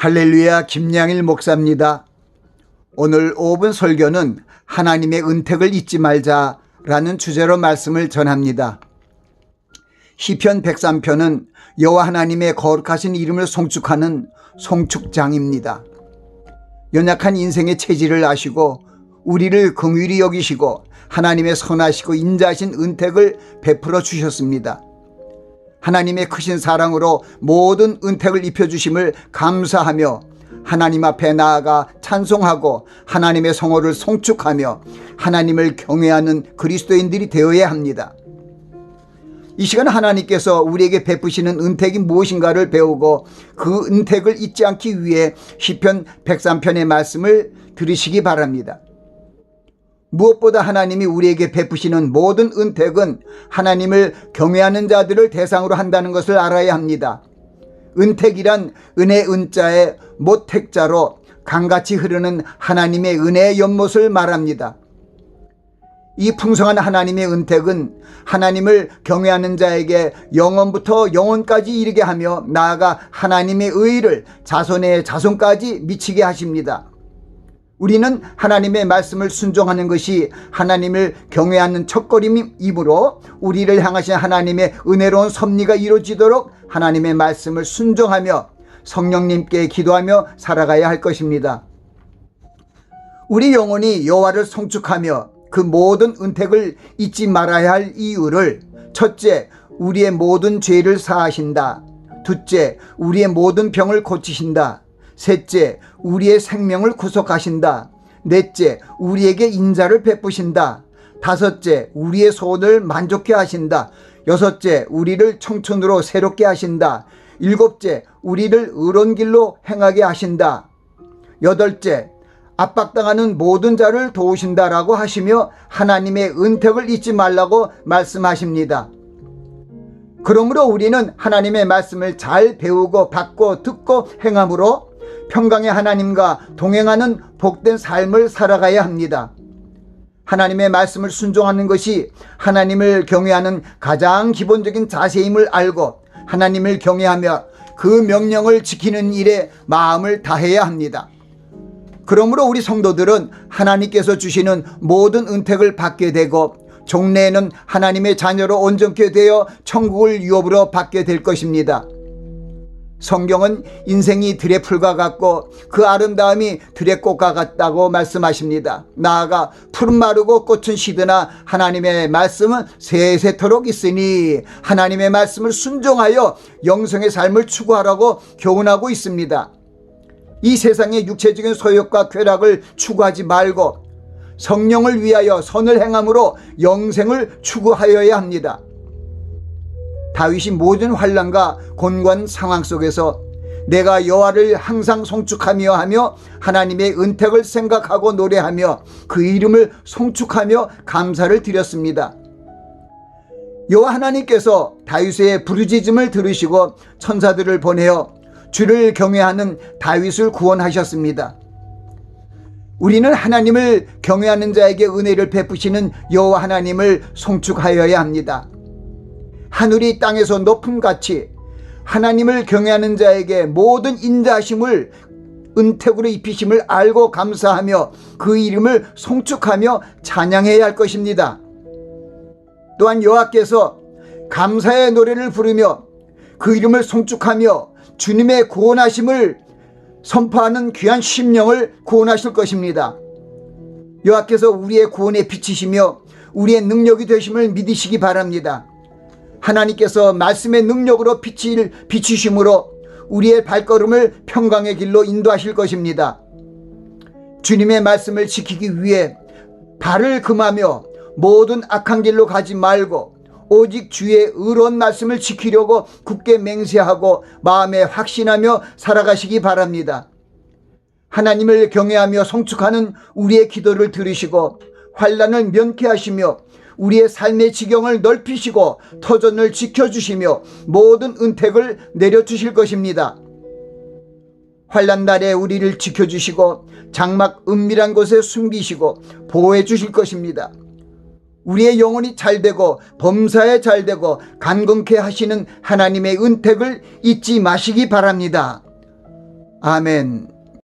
할렐루야 김양일 목사입니다. 오늘 5분 설교는 하나님의 은택을 잊지 말자라는 주제로 말씀을 전합니다. 시편 103편은 여호와 하나님의 거룩하신 이름을 송축하는 송축장입니다. 연약한 인생의 체질을 아시고 우리를 긍휼히 여기시고 하나님의 선하시고 인자하신 은택을 베풀어 주셨습니다. 하나님의 크신 사랑으로 모든 은택을 입혀주심을 감사하며 하나님 앞에 나아가 찬송하고 하나님의 성호를 송축하며 하나님을 경외하는 그리스도인들이 되어야 합니다. 이 시간 하나님께서 우리에게 베푸시는 은택이 무엇인가를 배우고 그 은택을 잊지 않기 위해 시편 103편의 말씀을 들으시기 바랍니다. 무엇보다 하나님이 우리에게 베푸시는 모든 은택은 하나님을 경외하는 자들을 대상으로 한다는 것을 알아야 합니다. 은택이란 은혜 은자의 모택자로 강같이 흐르는 하나님의 은혜의 연못을 말합니다. 이 풍성한 하나님의 은택은 하나님을 경외하는 자에게 영원부터 영원까지 이르게 하며 나아가 하나님의 의를 자손의 자손까지 미치게 하십니다. 우리는 하나님의 말씀을 순종하는 것이 하나님을 경외하는 첫걸음이므로 우리를 향하신 하나님의 은혜로운 섭리가 이루어지도록 하나님의 말씀을 순종하며 성령님께 기도하며 살아가야 할 것입니다. 우리 영혼이 여호와를 송축하며 그 모든 은택을 잊지 말아야 할 이유를 첫째, 우리의 모든 죄를 사하신다. 둘째, 우리의 모든 병을 고치신다. 셋째, 우리의 생명을 구속하신다. 넷째, 우리에게 인자를 베푸신다. 다섯째, 우리의 소원을 만족해 하신다. 여섯째, 우리를 청춘으로 새롭게 하신다. 일곱째, 우리를 의로운 길로 행하게 하신다. 여덟째, 압박당하는 모든 자를 도우신다라고 하시며 하나님의 은택을 잊지 말라고 말씀하십니다. 그러므로 우리는 하나님의 말씀을 잘 배우고 받고 듣고 행함으로 평강의 하나님과 동행하는 복된 삶을 살아가야 합니다. 하나님의 말씀을 순종하는 것이 하나님을 경외하는 가장 기본적인 자세임을 알고 하나님을 경외하며 그 명령을 지키는 일에 마음을 다해야 합니다. 그러므로 우리 성도들은 하나님께서 주시는 모든 은택을 받게 되고 종래에는 하나님의 자녀로 온전케 되어 천국을 유업으로 받게 될 것입니다. 성경은 인생이 들의 풀과 같고 그 아름다움이 들의 꽃과 같다고 말씀하십니다. 나아가 푸른 마르고 꽃은 시드나 하나님의 말씀은 세세토록 있으니 하나님의 말씀을 순종하여 영성의 삶을 추구하라고 교훈하고 있습니다. 이 세상의 육체적인 소욕과 쾌락을 추구하지 말고 성령을 위하여 선을 행함으로 영생을 추구하여야 합니다. 다윗이 모든 환란과 곤관 상황 속에서 내가 여호와를 항상 송축하며 하며 하나님의 은택을 생각하고 노래하며 그 이름을 송축하며 감사를 드렸습니다. 여호와 하나님께서 다윗의 부르짖음을 들으시고 천사들을 보내어 주를 경외하는 다윗을 구원하셨습니다. 우리는 하나님을 경외하는 자에게 은혜를 베푸시는 여호와 하나님을 송축하여야 합니다. 하늘이 땅에서 높음 같이 하나님을 경외하는 자에게 모든 인자심을 은택으로 입히심을 알고 감사하며 그 이름을 송축하며 찬양해야 할 것입니다. 또한 여호와께서 감사의 노래를 부르며 그 이름을 송축하며 주님의 구원하심을 선포하는 귀한 심령을 구원하실 것입니다. 여호와께서 우리의 구원에 비치시며 우리의 능력이 되심을 믿으시기 바랍니다. 하나님께서 말씀의 능력으로 비칠, 비추심으로 우리의 발걸음을 평강의 길로 인도하실 것입니다. 주님의 말씀을 지키기 위해 발을 금하며 모든 악한 길로 가지 말고 오직 주의 의로운 말씀을 지키려고 굳게 맹세하고 마음에 확신하며 살아가시기 바랍니다. 하나님을 경외하며 성축하는 우리의 기도를 들으시고 환란을 면케 하시며 우리의 삶의 지경을 넓히시고 터전을 지켜주시며 모든 은택을 내려주실 것입니다. 환란 날에 우리를 지켜주시고 장막 은밀한 곳에 숨기시고 보호해 주실 것입니다. 우리의 영혼이 잘되고 범사에 잘되고 간건케 하시는 하나님의 은택을 잊지 마시기 바랍니다. 아멘.